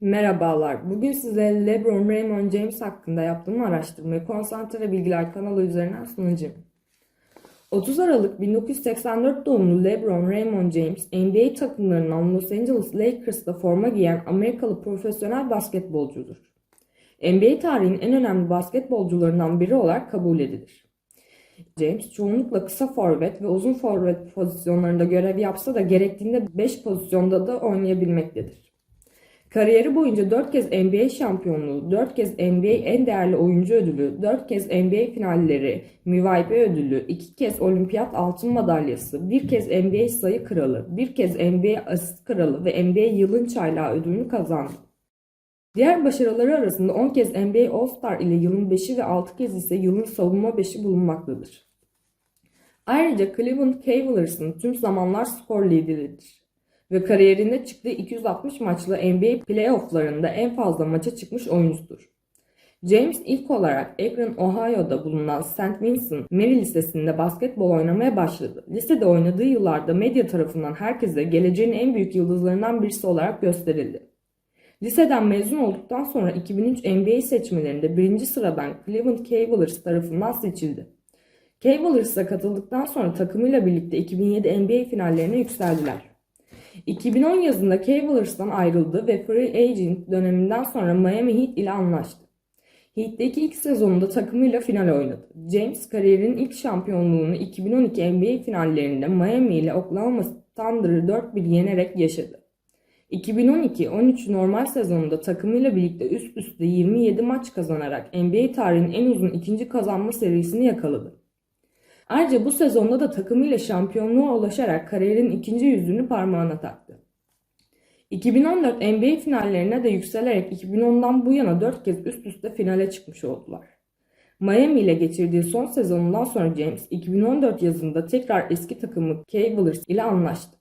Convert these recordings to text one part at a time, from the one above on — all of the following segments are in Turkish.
Merhabalar. Bugün size LeBron Raymond James hakkında yaptığım araştırmayı Konsantre Bilgiler kanalı üzerinden sunacağım. 30 Aralık 1984 doğumlu LeBron Raymond James, NBA takımlarından Los Angeles Lakers'ta forma giyen Amerikalı profesyonel basketbolcudur. NBA tarihinin en önemli basketbolcularından biri olarak kabul edilir. James çoğunlukla kısa forvet ve uzun forvet pozisyonlarında görev yapsa da gerektiğinde 5 pozisyonda da oynayabilmektedir. Kariyeri boyunca 4 kez NBA şampiyonluğu, 4 kez NBA en değerli oyuncu ödülü, 4 kez NBA finalleri, MVP ödülü, 2 kez olimpiyat altın madalyası, 1 kez NBA sayı kralı, 1 kez NBA asist kralı ve NBA yılın çaylağı ödülünü kazandı. Diğer başarıları arasında 10 kez NBA All-Star ile yılın 5'i ve 6 kez ise yılın savunma 5'i bulunmaktadır. Ayrıca Cleveland Cavaliers'ın tüm zamanlar skor lideridir ve kariyerinde çıktığı 260 maçlı NBA playofflarında en fazla maça çıkmış oyuncudur. James ilk olarak Akron, Ohio'da bulunan St. Vincent Mary Lisesi'nde basketbol oynamaya başladı. Lisede oynadığı yıllarda medya tarafından herkese geleceğin en büyük yıldızlarından birisi olarak gösterildi. Liseden mezun olduktan sonra 2003 NBA seçmelerinde birinci sıradan Cleveland Cavaliers tarafından seçildi. Cavaliers'a katıldıktan sonra takımıyla birlikte 2007 NBA finallerine yükseldiler. 2010 yazında Cavaliers'tan ayrıldı ve Free Agent döneminden sonra Miami Heat ile anlaştı. Heat'teki ilk sezonunda takımıyla final oynadı. James kariyerinin ilk şampiyonluğunu 2012 NBA finallerinde Miami ile Oklahoma Thunder'ı 4-1 yenerek yaşadı. 2012-13 normal sezonunda takımıyla birlikte üst üste 27 maç kazanarak NBA tarihinin en uzun ikinci kazanma serisini yakaladı. Ayrıca bu sezonda da takımıyla şampiyonluğa ulaşarak kariyerin ikinci yüzüğünü parmağına taktı. 2014 NBA finallerine de yükselerek 2010'dan bu yana 4 kez üst üste finale çıkmış oldular. Miami ile geçirdiği son sezonundan sonra James 2014 yazında tekrar eski takımı Cavaliers ile anlaştı.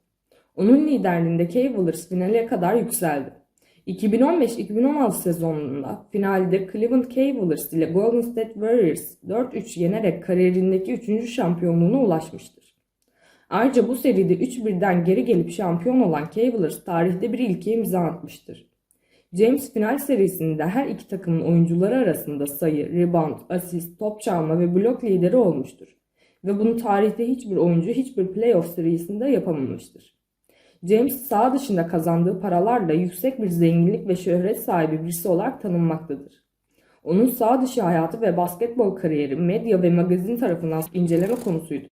Onun liderliğinde Cavaliers finale kadar yükseldi. 2015-2016 sezonunda finalde Cleveland Cavaliers ile Golden State Warriors 4-3 yenerek kariyerindeki 3. şampiyonluğuna ulaşmıştır. Ayrıca bu seride 3-1'den geri gelip şampiyon olan Cavaliers tarihte bir ilke imza atmıştır. James final serisinde her iki takımın oyuncuları arasında sayı, rebound, asist, top çalma ve blok lideri olmuştur. Ve bunu tarihte hiçbir oyuncu hiçbir playoff serisinde yapamamıştır. James sağ dışında kazandığı paralarla yüksek bir zenginlik ve şöhret sahibi birisi olarak tanınmaktadır. Onun sağ dışı hayatı ve basketbol kariyeri medya ve magazin tarafından inceleme konusuydu.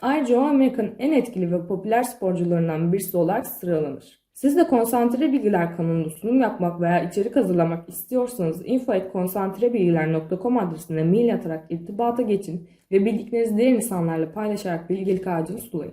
Ayrıca o Amerika'nın en etkili ve popüler sporcularından birisi olarak sıralanır. Siz de konsantre bilgiler kanalında sunum yapmak veya içerik hazırlamak istiyorsanız info.konsantrebilgiler.com adresine mail atarak irtibata geçin ve bildiklerinizi diğer insanlarla paylaşarak bilgilik ağacını sulayın.